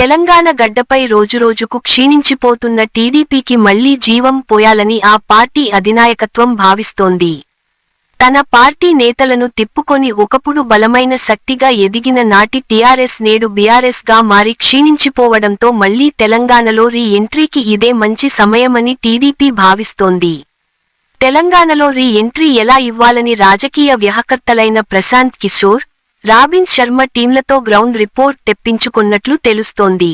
తెలంగాణ గడ్డపై రోజురోజుకు క్షీణించిపోతున్న టీడీపీకి మళ్ళీ జీవం పోయాలని ఆ పార్టీ అధినాయకత్వం భావిస్తోంది. తన పార్టీ నేతలను తిప్పుకొని ఒకప్పుడు బలమైన శక్తిగా ఎదిగిన నాటి టీఆర్ఎస్ నేడు బీఆర్ఎస్గా మారి క్షీణించిపోవడంతో మళ్ళీ తెలంగాణలో రీ ఎంట్రీకి ఇదే మంచి సమయమని టీడీపీ భావిస్తోంది. తెలంగాణలో రీ ఎంట్రీ ఎలా ఇవ్వాలని రాజకీయ వ్యాహకర్తలైన ప్రశాంత్ కిషోర్ రాబిన్ శర్మ టీంలతో గ్రౌండ్ రిపోర్ట్ తెప్పించుకున్నట్లు తెలుస్తోంది.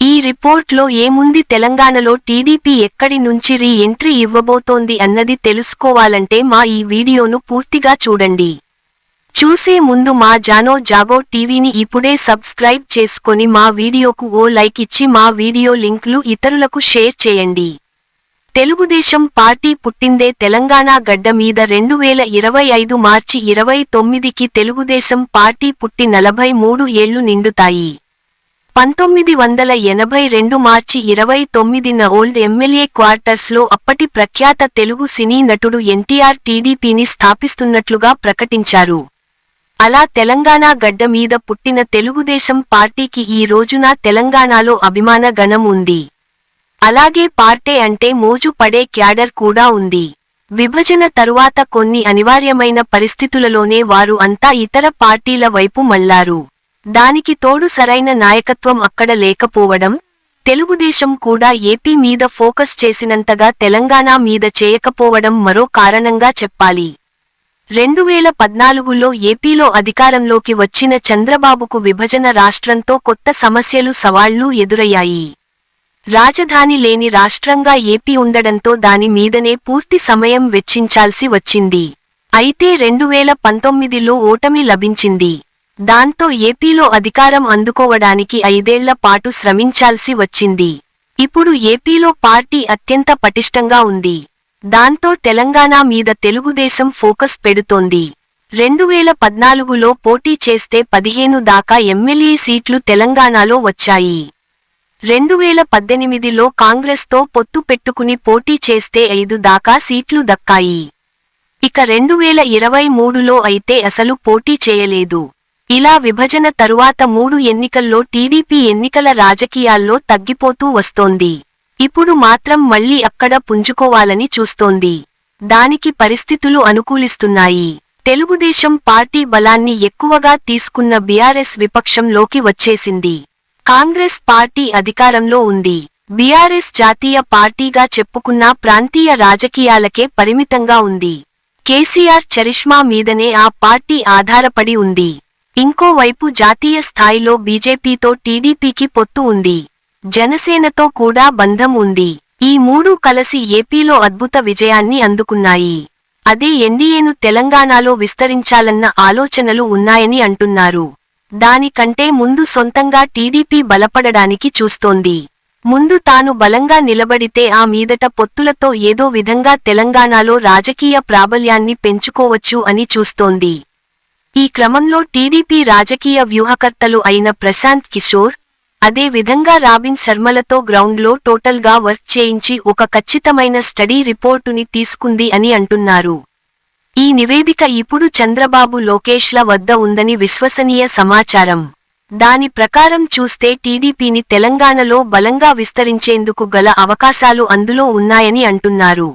ఈ రిపోర్ట్లో ఏముంది? తెలంగాణలో టీడీపీ ఎక్కడి నుంచి రీ ఎంట్రీ ఇవ్వబోతోంది అన్నది తెలుసుకోవాలంటే మా ఈ వీడియోను పూర్తిగా చూడండి. చూసే ముందు మా జానో జాగో టీవీని ఇప్పుడే సబ్స్క్రైబ్ చేసుకొని మా వీడియోకు ఓ లైక్ ఇచ్చి మా వీడియో లింక్లు ఇతరులకు షేర్ చేయండి. తెలుగుదేశం పార్టీ పుట్టిందే తెలంగాణ గడ్డ మీద రెండు వేల ఇరవై ఐదు మార్చి ఇరవై తొమ్మిదికి తెలుగుదేశం పార్టీ పుట్టి నలభై మూడు ఏళ్ళు నిండుతాయి. పంతొమ్మిది వందల ఎనభై రెండు మార్చి ఇరవై తొమ్మిదిన ఓల్డ్ ఎమ్మెల్యే క్వార్టర్స్లో అప్పటి ప్రఖ్యాత తెలుగు సినీ నటుడు ఎన్టీఆర్ టీడీపీని స్థాపిస్తున్నట్లుగా ప్రకటించారు. అలా తెలంగాణ గడ్డ మీద పుట్టిన తెలుగుదేశం పార్టీకి ఈ రోజున తెలంగాణలో అభిమాన గణం ఉంది. అలాగే పార్టీ అంటే మోజు పడే క్యాడర్ కూడా ఉంది. విభజన తరువాత కొన్ని అనివార్యమైన పరిస్థితులలోనే వారు అంతా ఇతర పార్టీల వైపు మళ్ళారు. దానికి తోడు సరైన నాయకత్వం అక్కడ లేకపోవడం తెలుగుదేశం కూడా ఏపీ మీద ఫోకస్ చేసినంతగా తెలంగాణ మీద చేయకపోవడం మరో కారణంగా చెప్పాలి. రెండు వేల పద్నాలుగులో ఏపీలో అధికారంలోకి వచ్చిన చంద్రబాబుకు విభజన రాష్ట్రంతో కొత్త సమస్యలు సవాళ్ళు ఎదురయ్యాయి. రాజధాని లేని రాష్ట్రంగా ఏపీ ఉండడంతో దాని మీదనే పూర్తి సమయం వెచ్చించాల్సి వచ్చింది. అయితే రెండు వేల పంతొమ్మిదిలో ఓటమి లభించింది. దాంతో ఏపీలో అధికారం అందుకోవడానికి ఐదేళ్ళ పాటు శ్రమించాల్సి వచ్చింది. ఇప్పుడు ఏపీలో పార్టీ అత్యంత పటిష్టంగా ఉంది. దాంతో తెలంగాణ మీద తెలుగుదేశం ఫోకస్ పెడుతోంది. రెండు వేల పద్నాలుగులో పోటీ చేస్తే పదిహేను దాకా ఎమ్మెల్యే సీట్లు తెలంగాణలో వచ్చాయి. రెండు వేల పద్దెనిమిదిలో కాంగ్రెస్తో పొత్తు పెట్టుకుని పోటీ చేస్తే ఐదు దాకా సీట్లు దక్కాయి. ఇక రెండు వేల ఇరవై మూడులో అయితే అసలు పోటీ చేయలేదు. ఇలా విభజన తరువాత మూడు ఎన్నికల్లో టీడీపీ ఎన్నికల రాజకీయాల్లో తగ్గిపోతూ వస్తోంది. ఇప్పుడు మాత్రం మళ్ళీ అక్కడ పుంజుకోవాలని చూస్తోంది. దానికి పరిస్థితులు అనుకూలిస్తున్నాయి. తెలుగుదేశం పార్టీ బలాన్ని ఎక్కువగా తీసుకున్న బీఆర్ఎస్ విపక్షంలోకి వచ్చేసింది. కాంగ్రెస్ పార్టీ అధికారంలో ఉంది. బీఆర్ఎస్ జాతీయ పార్టీగా చెప్పుకున్న ప్రాంతీయ రాజకీయాలకే పరిమితంగా ఉంది. కేసీఆర్ చరిష్మా మీదనే ఆ పార్టీ ఆధారపడి ఉంది. ఇంకోవైపు జాతీయ స్థాయిలో బీజేపీతో టీడీపీకి పొత్తు ఉంది. జనసేనతో కూడా బంధం ఉంది. ఈ మూడు కలిసి ఏపీలో అద్భుత విజయాన్ని అందుకున్నాయి. అదే ఎన్డీఏను తెలంగాణలో విస్తరించాలన్న ఆలోచనలు ఉన్నాయని అంటున్నారు. దానికంటే ముందు సొంతంగా టీడీపీ బలపడడానికి చూస్తోంది. ముందు తాను బలంగా నిలబడితే ఆ మీదట పొత్తులతో ఏదో విధంగా తెలంగాణలో రాజకీయ ప్రాబల్యాన్ని పెంచుకోవచ్చు అని చూస్తోంది. ఈ క్రమంలో టీడీపీ రాజకీయ వ్యూహకర్తలు అయిన ప్రశాంత్ కిషోర్ అదే విధంగా రాబిన్ శర్మలతో గ్రౌండ్లో టోటల్గా వర్క్ చేయించి ఒక ఖచ్చితమైన స్టడీ రిపోర్టుని తీసుకుంది అని అంటున్నారు. ఈ నివేదిక ఇప్పుడు చంద్రబాబు లోకేష్ల వద్ద ఉందని విశ్వసనీయ సమాచారం. దాని ప్రకారం చూస్తే టీడీపీని తెలంగాణలో బలంగా విస్తరించేందుకు గల అవకాశాలు అందులో ఉన్నాయని అంటున్నారు.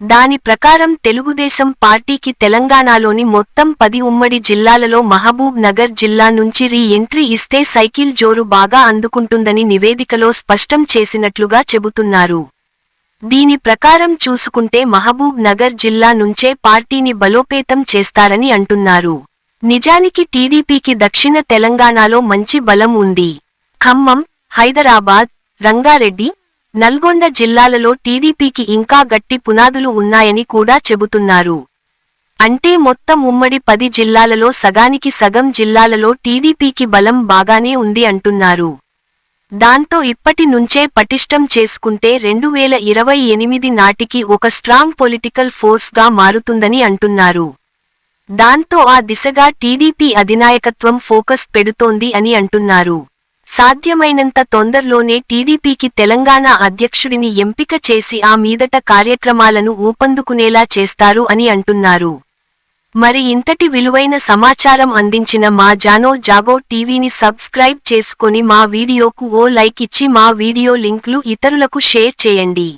దాని ప్రకారం తెలుగుదేశం పార్టీకి తెలంగాణలోని మొత్తం పది ఉమ్మడి జిల్లాలలో మహబూబ్ నగర్ జిల్లా నుంచి రీ ఎంట్రీ ఇస్తే సైకిల్ జోరు బాగా అందుకుంటుందని నివేదికలో స్పష్టం చేసినట్లుగా చెబుతున్నారు. దీని ప్రకారం చూసుకుంటే మహబూబ్ నగర్ జిల్లా నుంచే పార్టీని బలోపేతం చేస్తారని అంటున్నారు. నిజానికి టీడీపీకి దక్షిణ తెలంగాణలో మంచి బలం ఉంది. ఖమ్మం హైదరాబాద్ రంగారెడ్డి నల్గొండ జిల్లాలలో టీడీపీకి ఇంకా గట్టి పునాదులు ఉన్నాయని కూడా చెబుతున్నారు. అంటే మొత్తం ఉమ్మడి పది జిల్లాలలో సగానికి సగం జిల్లాలలో టీడీపీకి బలం బాగానే ఉంది అంటున్నారు. దాంతో ఇప్పటి నుంచే పటిష్టం చేసుకుంటే రెండు వేల ఇరవై ఎనిమిది నాటికి ఒక స్ట్రాంగ్ పొలిటికల్ ఫోర్స్గా మారుతుందని అంటున్నారు. దాంతో ఆ దిశగా టీడీపీ అధినాయకత్వం ఫోకస్ పెడుతోంది అని అంటున్నారు. సాధ్యమైనంత తొందరలోనే టీడీపీకి తెలంగాణ అధ్యక్షుడిని ఎంపిక చేసి ఆ మీదట కార్యక్రమాలను ఊపందుకునేలా చేస్తారు అని అంటున్నారు. మరి ఇంతటి విలువైన సమాచారం అందించిన మా జానో జాగో టీవీని సబ్స్క్రైబ్ చేసుకొని మా వీడియోకు ఓ లైక్ ఇచ్చి మా వీడియో లింక్లు ఇతరులకు షేర్ చేయండి.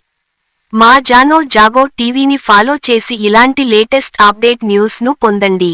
మా జానో జాగో టీవీని ఫాలో చేసి ఇలాంటి లేటెస్ట్ అప్డేట్ న్యూస్ను పొందండి.